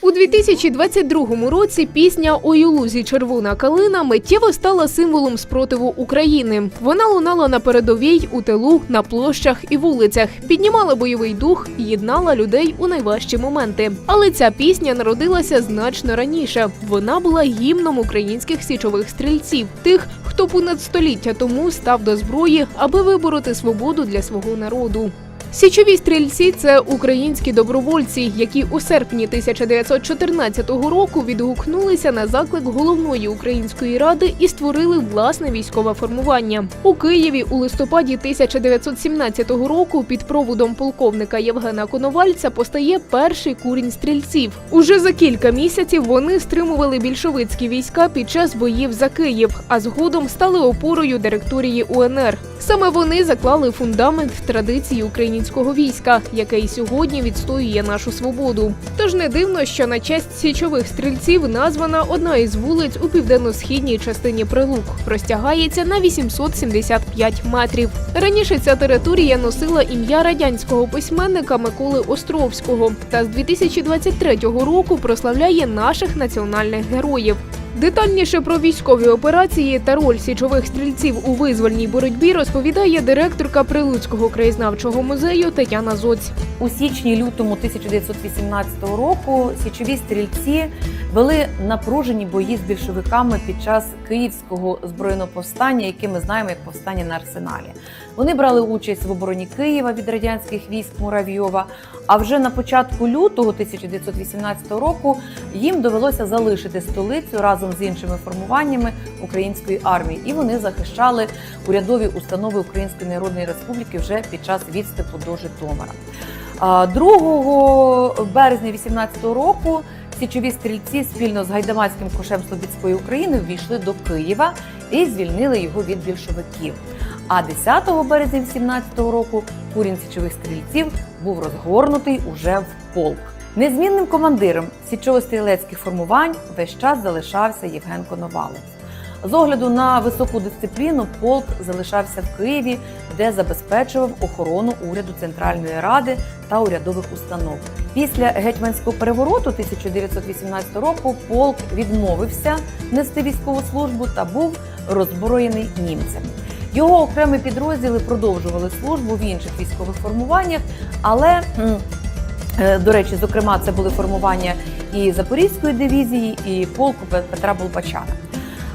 У 2022 році пісня «Ой у червона калина миттєво стала символом спротиву України. Вона лунала на передовій, у тилу, на площах і вулицях, піднімала бойовий дух єднала людей у найважчі моменти. Але ця пісня народилася значно раніше. Вона була гімном українських січових стрільців, тих, хто понад століття тому став до зброї, аби вибороти свободу для свого народу. Січові стрільці це українські добровольці, які у серпні 1914 року відгукнулися на заклик головної української ради і створили власне військове формування. У Києві у листопаді 1917 року під проводом полковника Євгена Коновальця постає перший курінь стрільців. Уже за кілька місяців вони стримували більшовицькі війська під час боїв за Київ, а згодом стали опорою директорії УНР. Саме вони заклали фундамент традиції українського війська, яке і сьогодні відстоює нашу свободу. Тож не дивно, що на честь січових стрільців названа одна із вулиць у південно-східній частині Прилук. Простягається на 875 метрів. Раніше ця територія носила ім'я радянського письменника Миколи Островського та з 2023 року прославляє наших національних героїв. Детальніше про військові операції та роль січових стрільців у визвольній боротьбі розповідає директорка Прилуцького краєзнавчого музею Тетяна Зоць. У січні-лютому 1918 року січові стрільці вели напружені бої з більшовиками під час київського збройного повстання, яке ми знаємо як повстання на арсеналі. Вони брали участь в обороні Києва від радянських військ Муравйова. А вже на початку лютого 1918 року їм довелося залишити столицю разом з іншими формуваннями української армії, і вони захищали урядові установи Української Народної Республіки вже під час відступу до Житомира. А 2 березня 18 року січові стрільці спільно з гайдамацьким кошем Слобідської України ввійшли до Києва і звільнили його від більшовиків. А 10 березня 18 року курінь січових стрільців був розгорнутий уже в полк. Незмінним командиром січово-стрілецьких формувань весь час залишався Євген Коновалець. З огляду на високу дисципліну полк залишався в Києві, де забезпечував охорону уряду Центральної Ради та урядових установ. Після гетьманського перевороту 1918 року полк відмовився нести військову службу та був роззброєний німцями. Його окремі підрозділи продовжували службу в інших військових формуваннях, але до речі, зокрема, це були формування і Запорізької дивізії, і полку Петра Болбачана.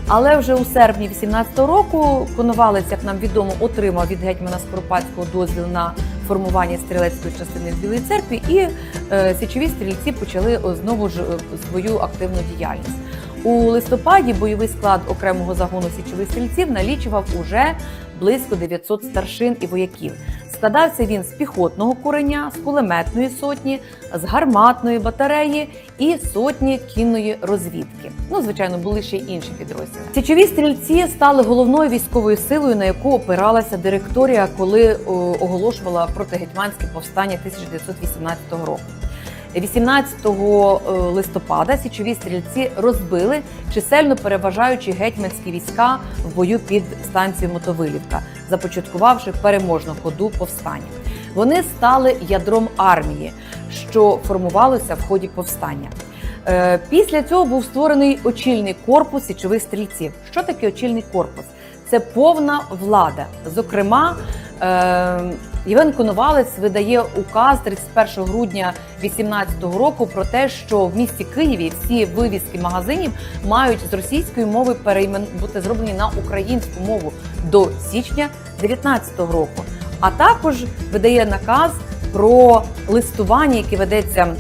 Але вже у серпні 18-го року Коновалець, як нам відомо, отримав від гетьмана Скоропадського дозвіл на формування стрілецької частини в Білій церкві, і е, січові стрільці почали знову ж е, свою активну діяльність. У листопаді бойовий склад окремого загону січових стрільців налічував уже близько 900 старшин і вояків. Складався він з піхотного куреня, з кулеметної сотні, з гарматної батареї і сотні кінної розвідки. Ну, звичайно, були ще й інші підрозділи. Січові стрільці стали головною військовою силою, на яку опиралася директорія, коли оголошувала протигетьманське повстання 1918 року. 18 листопада січові стрільці розбили чисельно переважаючи гетьманські війська в бою під станцією Мотовилівка, започаткувавши переможну ходу повстання. Вони стали ядром армії, що формувалося в ході повстання. Е, Після цього був створений очільний корпус січових стрільців. Що таке очільний корпус? Це повна влада. Зокрема, е, Євген Коновалець видає указ 31 грудня 2018 року про те, що в місті Києві всі вивіски магазинів мають з російської мови переймен бути зроблені на українську мову до січня 2019 року. А також видає наказ про листування, яке ведеться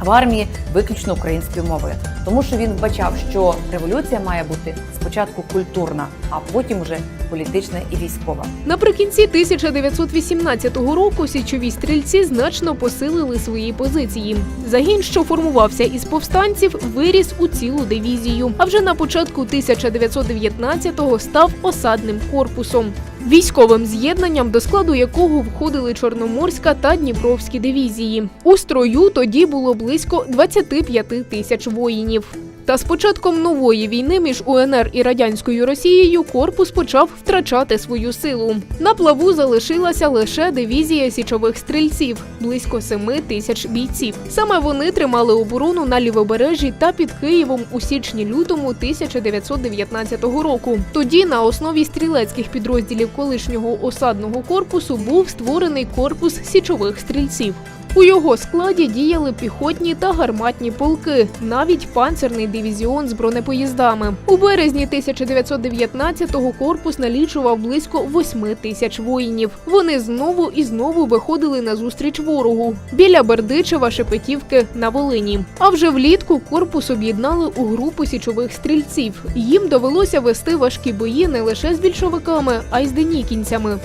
в армії виключно українською мовою, тому що він вбачав, що революція має бути спочатку культурна, а потім уже політична і військова. Наприкінці 1918 року січові стрільці значно посилили свої позиції. Загін, що формувався із повстанців, виріс у цілу дивізію. А вже на початку 1919-го став осадним корпусом. Військовим з'єднанням, до складу якого входили Чорноморська та Дніпровські дивізії. У строю тоді було близько 25 тисяч воїнів. Та з початком нової війни між УНР і радянською Росією корпус почав втрачати свою силу. На плаву залишилася лише дивізія січових стрільців близько 7 тисяч бійців. Саме вони тримали оборону на лівобережжі та під Києвом у січні-лютому 1919 року. Тоді на основі стрілецьких підрозділів колишнього осадного корпусу був створений корпус січових стрільців. У його складі діяли піхотні та гарматні полки, навіть панцерний дивізіон з бронепоїздами. У березні 1919-го корпус налічував близько 8 тисяч воїнів. Вони знову і знову виходили на зустріч ворогу біля Бердичева, Шепетівки на Волині. А вже влітку корпус об'єднали у групу січових стрільців. Їм довелося вести важкі бої не лише з більшовиками, а й з денікінцями.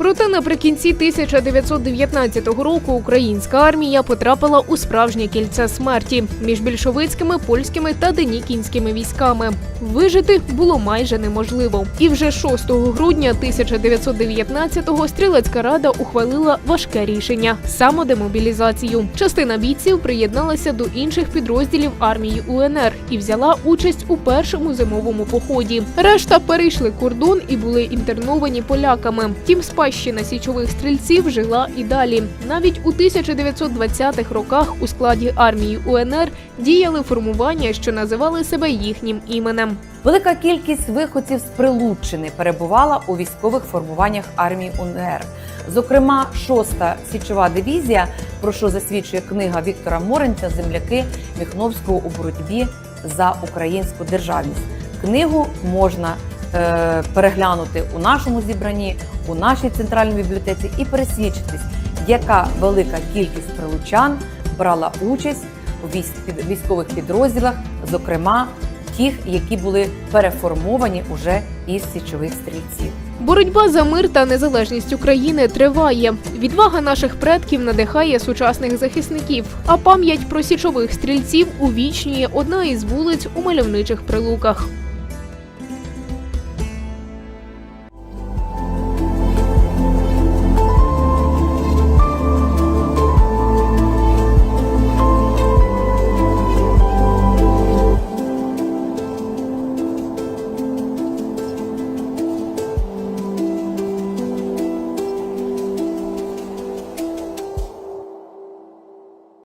Проте наприкінці 1919 року українська армія потрапила у справжнє кільце смерті між більшовицькими, польськими та денікінськими військами. Вижити було майже неможливо. І вже 6 грудня 1919-го стрілецька рада ухвалила важке рішення самодемобілізацію. Частина бійців приєдналася до інших підрозділів армії УНР і взяла участь у першому зимовому поході. Решта перейшли кордон і були інтерновані поляками. Тім спадщина січових стрільців жила і далі. Навіть у 1920-х роках у складі армії УНР діяли формування, що називали себе їхнім іменем. Велика кількість виходців з Прилуччини перебувала у військових формуваннях армії УНР. Зокрема, 6-та січова дивізія, про що засвідчує книга Віктора Моренця Земляки Міхновського у боротьбі за українську державність. Книгу можна е, переглянути у нашому зібранні, у нашій центральній бібліотеці і пересвідчитись, яка велика кількість прилучан брала участь у військових підрозділах, зокрема тих, які були переформовані уже із січових стрільців. Боротьба за мир та незалежність України триває. Відвага наших предків надихає сучасних захисників, а пам'ять про січових стрільців увічнює одна із вулиць у мальовничих прилуках.